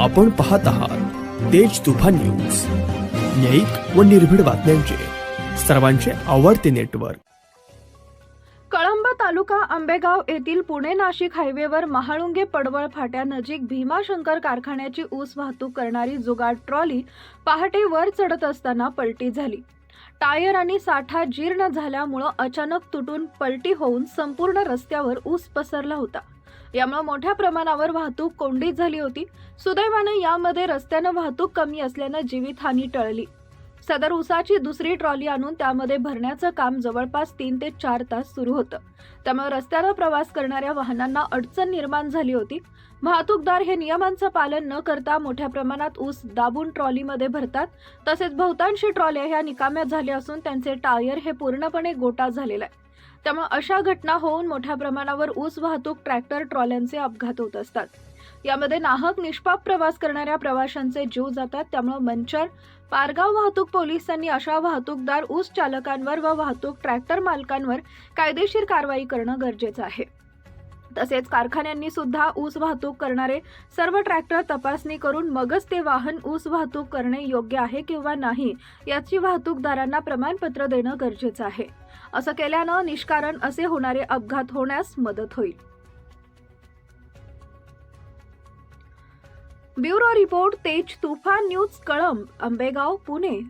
आपण पाहत आहात तेज तुफान न्यूज. न्यायिक व निर्भीड बातम्यांचे. सर्वांचे आवडते नेटवर्क. कळंब तालुका आंबेगाव येथील पुणे नाशिक हायवेवर महाळुंगे पडवळ फाट्यानजीक भीमाशंकर कारखान्याची ऊस वाहतूक करणारी जुगाड ट्रॉली पहाटे वर चढत असताना पलटी झाली. टायर आणि साठा जीर्ण झाल्यामुळं अचानक तुटून पलटी होऊन संपूर्ण रस्त्यावर ऊस पसरला होता. यामुळे मोठ्या प्रमाणावर वाहतूक कोंडीत झाली होती. सुदैवानं यामध्ये रस्त्यानं वाहतूक कमी असल्यानं जीवितहानी टळली. सदर उसाची दुसरी ट्रॉली आणून त्यामध्ये भरण्याचं काम जवळपास तीन ते चार तास सुरू होतं. त्यामुळे रस्त्यानं प्रवास करणाऱ्या वाहनांना अडचण निर्माण झाली होती. वाहतूकदार हे नियमांचं पालन न करता मोठ्या प्रमाणात ऊस दाबून ट्रॉलीमध्ये भरतात. तसेच बहुतांशी ट्रॉल्या ह्या निकाम्या झाल्या असून त्यांचे टायर हे पूर्णपणे गोटा झालेला आहे. त्यामुळे अशा घटना होऊन मोठ्या प्रमाणावर ऊस वाहतूक ट्रॅक्टर ट्रॉल्यांचे अपघात होत असतात. यामध्ये नाहक निष्पाप प्रवास करणाऱ्या प्रवाशांचे जीव जातात. त्यामुळे मंचर पारगाव वाहतूक पोलिसांनी अशा वाहतूकदार ऊस चालकांवर व वाहतूक ट्रॅक्टर मालकांवर कायदेशीर कारवाई करणं गरजेचं आहे. तसेच कारखान्यांनी सुद्धा ऊस वाहतूक करणारे सर्व ट्रॅक्टर तपासणी करून मगच ते वाहन ऊस वाहतूक करणे योग्य आहे किंवा नाही याची वाहतूकदारांना प्रमाणपत्र देणं गरजेचं आहे. असं केल्यानं निष्कारण असे होणारे अपघात होण्यास मदत होईल. ब्युरो रिपोर्ट तेज तुफान न्यूज कळंब आंबेगाव पुणे.